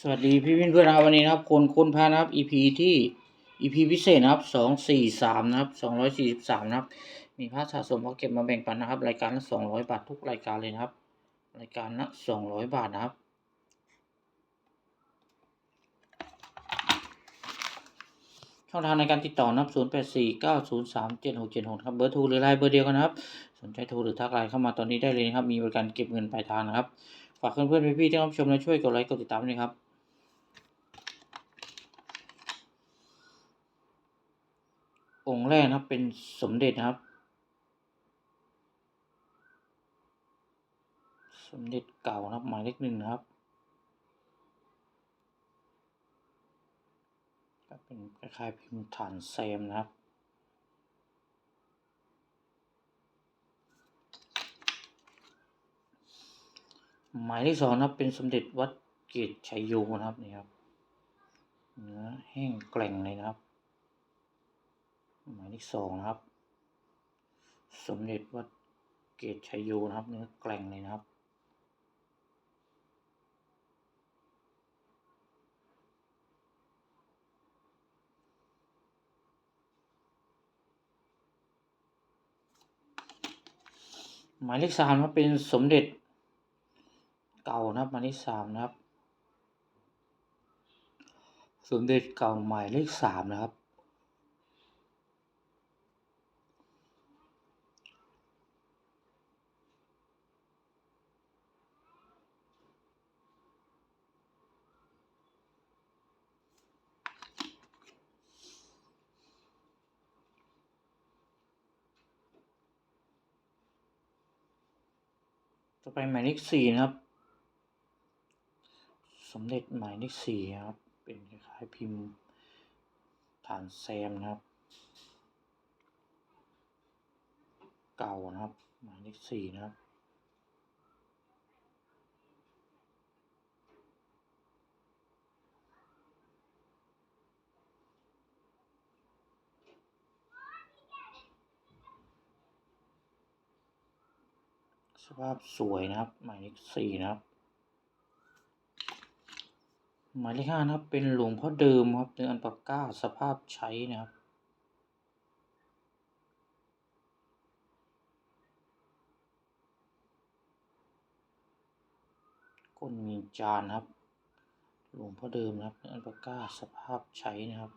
สวัสดีพี่เพื่อนๆครับวันนี้นะครับคนค้นพานะครับ EP ที่ EP พิเศษนะครับสองสี่สามนะครับสองร้อยสี่สิบสามนะครับ มีพระสะสมพอเก็บมาแบ่งปันนะครับ รายการละสองร้อยบาททุกรายการเลยนะครับ รายการละสองร้อยบาทนะครับ ช่องทางในการติดต่อนะครับ0 8 4 9 0 3 7 6 7 6ครับเบอร์โทรหรือไลน์เบอร์เดียวกันนะครับ สนใจโทรหรือทักไลน์เข้ามาตอนนี้ได้เลยนะครับ มีบริการเก็บเงินปลายทางนะครับฝากเพื่อนๆพี่ๆที่รับชมและช่วยกดไลค์กดติดตามด้วยครับ องค์แรกนะครับเป็นสมเด็จนะครับ สมเด็จเก่านะครับหมายเลขหนึ่งนะครับก็เป็นคล้ายๆพิมพ์ฐานแซมนะครับหมายเลขสองนะครับเป็นสมเด็จวัดเกตชัยโยนะครับนี่ครับเนื้อแห้งแกร่งเลยนะครับายเลขสองนะครับ สมเด็จวัดเกตชัยโยนะครับเนื้อแกร่งเลยนะครับ หมายเลขสามนะครับเป็นสมเด็จเก่านะครับหมายเลขสามนะครับ สมเด็จเก่าหมายเลขสามนะครับ จะไปหมายเลขสี่นะครับ สมเด็จหมายเลขสี่ครับ เป็นคล้ายๆพิมพ์ฐานแซมนะครับ เก่านะครับ หมายเลขสี่นะครับ สภาพสวยนะครับ หมายเลขสี่นะครับ หมายเลขห้านะครับ เป็นหลวงพ่อเดิมครับเนื้ออันปากก้าสภาพใช้นะครับก้นมีจานครับ หลวงพ่อเดิมนะครับเนื้ออันปากก้าสภาพใช้นะครับ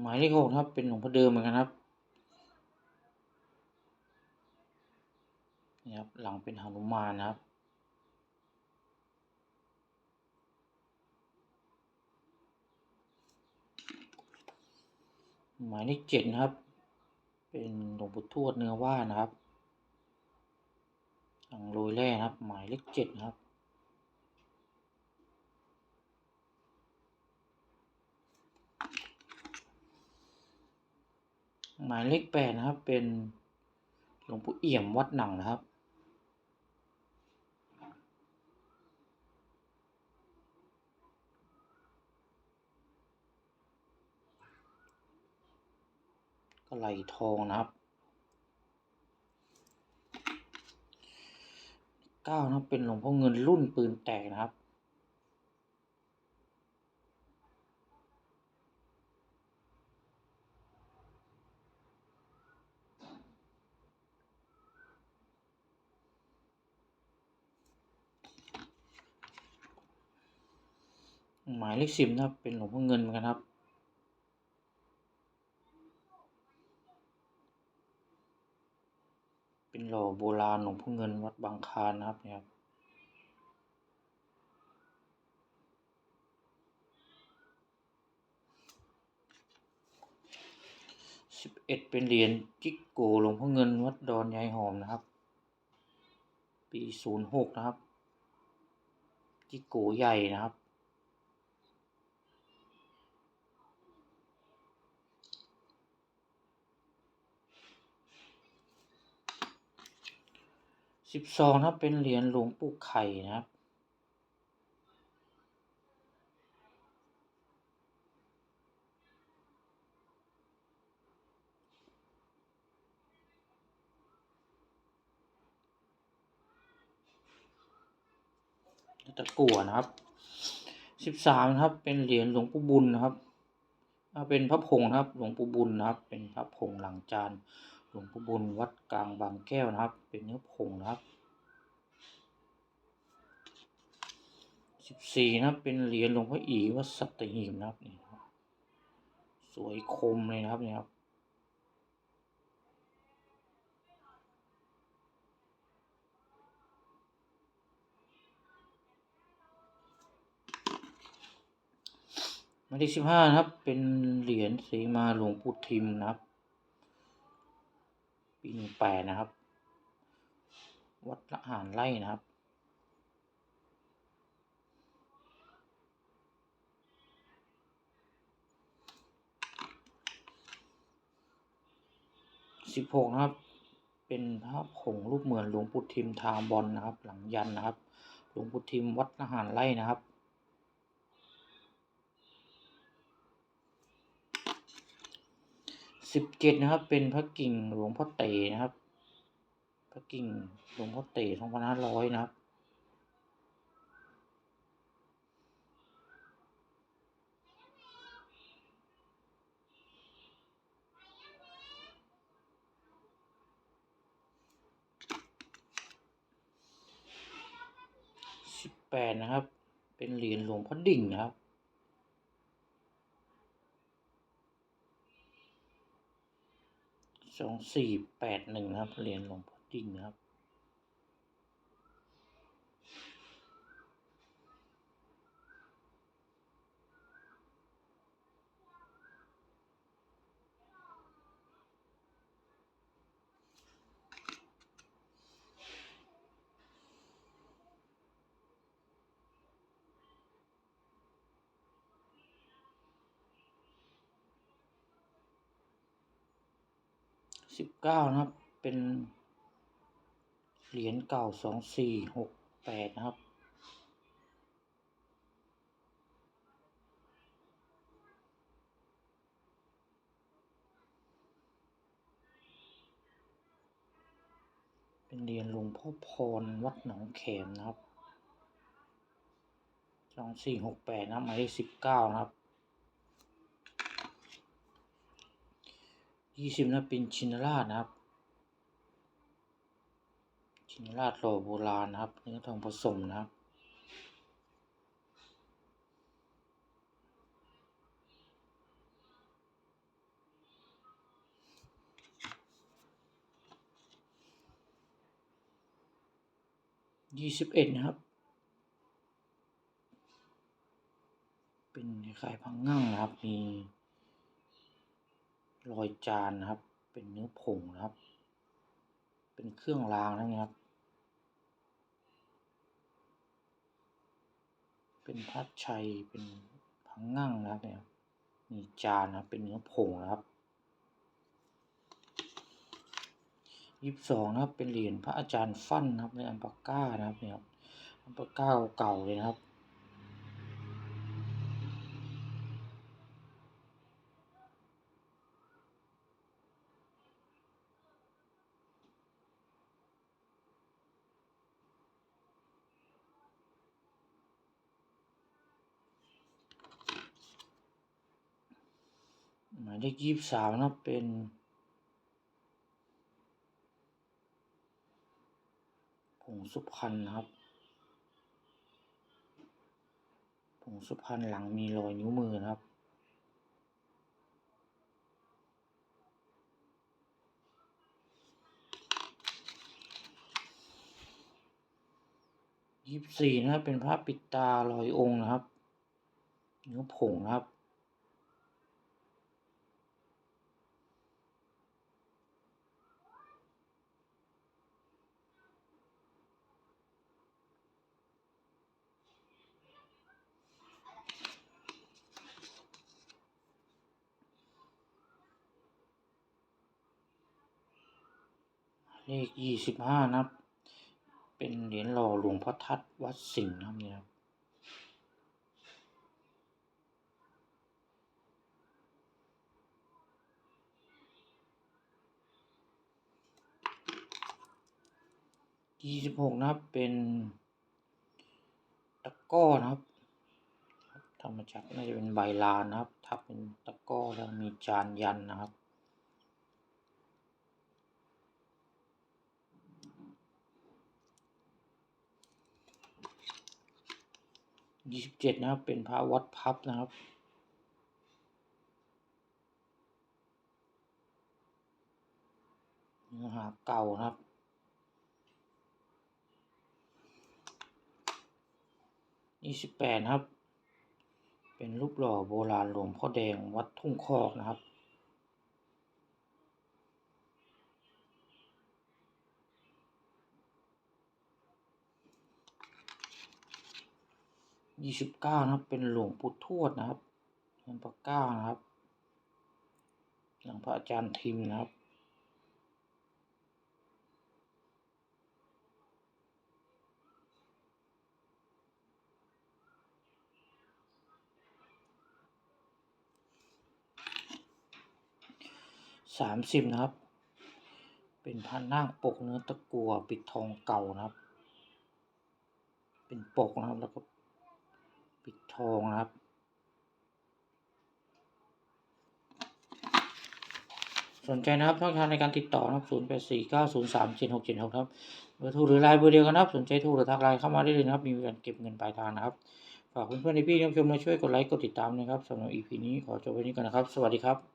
หมายเลขหกครับ เป็นหลวงพ่อเดิมเหมือนกันครับนี่ครับ หลังเป็นหนุมานนะครับ หมายเลขเจ็ดนะครับ เป็นหลวงปู่ทวดเนื้อว่านนะครับหลังโรยแร่นะครับ หมายเลขเจ็ดนะครับ หมายเลขแปดนะครับ เป็นหลวงปู่เอี่ยมวัดหนังนะครับกระไหลทองนะครับเก้านะเป็นหลวงพ่อเงินรุ่นปืนแตกนะครับ หมายเลขสิบนะครับ เป็นหลวงพ่อเงินเหมือนกันครับ เป็นหล่อโบราณหลวงพ่อเงินวัดบางคานนะครับเนี่ยครับสิบเอ็ดเป็นเหรียญจิกโกหลวงพ่อเงินวัดดอนยายหอมนะครับ ปีศูนย์หกนะครับจิกโกใหญ่นะครับ สิบสองนะเป็นเหรียญหลวงปู่ไข่นะครับตะกั่วนะครับสิบสามนะครับ เป็นเหรียญหลวงปู่บุญนะครับเป็นพระพงนะครับ หลวงปู่บุญนะครับ เป็นพระพงหลังจาน หลวงปู่บุญวัดกลางบางแก้วนะครับ เป็นเนื้อผงนะครับสิบสี่นะครับ เป็นเหรียญหลวงพ่ออีวัดสัตหีบนะครับนี่สวยคมเลยนะครับเนี่ยครับหมายเลขสิบห้านะครับ เป็นเหรียญสีมาหลวงปู่ทิมนะครับ ปีหนึ่งแปดนะครับ วัดละหารไร่นะครับ สิบหกนะครับ เป็นพระผงรูปเหมือนหลวงปู่ทิมทางบอลนะครับ หลังยันนะครับ หลวงปู่ทิมวัดละหารไร่นะครับ สิบเจ็ดนะครับ เป็นพระกิ่งหลวงพ่อเตนะครับ พระกิ่งหลวงพ่อเต๋สองพันห้าร้อยนะครับสิบแปดนะครับ เป็นเหรียญหลวงพ่อดิ่งนะครับ สองสี่แปดหนึ่งนะครับเหรียญหลวงพ่อดิ่งนะครับ สิบเก้านะครับ เป็นเหรียญเก่าสองสี่หกแปดนะครับ เป็นเหรียญหลวงพ่อพรวัดหนองแขมนะครับสองสี่หกแปดนะครับหมายเลขสิบเก้านะครับ ยี่สิบนะเป็นชินราชนะครับ ชินราชหล่อโบราณนะครับเนื้อทองผสมนะครับยี่สิบเอ็ดนะครับ เป็นคล้ายพังงั่งนะครับ มี รอยจานนะครับ เป็นเนื้อผงนะครับ เป็นเครื่องรางนะครับ เป็นพัดชัย เป็นพังงั่งนะครับเนี่ย มีจานนะครับ เป็นเนื้อผงนะครับยี่สิบสองนะครับ เป็นเหรียญพระอาจารย์ฟั่นนะครับในอัมปาก้านะครับเนี่ยอัมปาก้าเก่าเลยนะครับ หมายเลขยี่สิบสามนะครับเป็นผงสุพรรณนะครับผงสุพรรณหลังมีรอยนิ้วมือนะครับยี่สิบสี่นะครับเป็นพระปิดตาลอยองค์นะครับ เนื้อผงนะครับ เลขยี่สิบห้านะครับ เป็นเหรียญหล่อหลวงพ่อทัดวัดสิงห์นะครับนี่ยครับยี่สิบหกนะครับเป็นตะก้อนะครับทำมาจากน่าจะเป็นใบลานนะครับทับเป็นตะก้อแล้วมีจานยันนะครับ ยี่สิบเจ็ดนะครับ เป็นพระวัดพับนะครับ เนื้อหาเก่านะครับยี่สิบแปดครับ เป็นรูปหล่อโบราณหลวงพ่อแดงวัดทุ่งคอกนะครับ ยี่สิบเก้านะครับ เป็นหลวงปู่ทวดนะครับหลวงพ่อเก้านะครับ หลังพระอาจารย์ทิมนะครับสามสิบนะครับ เป็นพันนาคปกเนื้อตะกัวปิดทองเก่านะครับ เป็นปกนะครับแล้วก็ ปิดทองนะครับ สนใจนะครับช่องทางในการติดต่อนะครับ0 8 4 9 0 3 7 6 7 6ครับเบอร์โทรหรือไลน์เบอร์เดียวกันนะครับ สนใจโทรหรือทักไลน์เข้ามาได้เลยนะครับ มีการเก็บเงินปลายทางนะครับ ฝากเพื่อนๆในพี่น้องชมมาช่วยกดไลค์กดติดตามนะครับสำหรับ EP นี้ขอจบไว้นี้ก่อนนะครับ สวัสดีครับ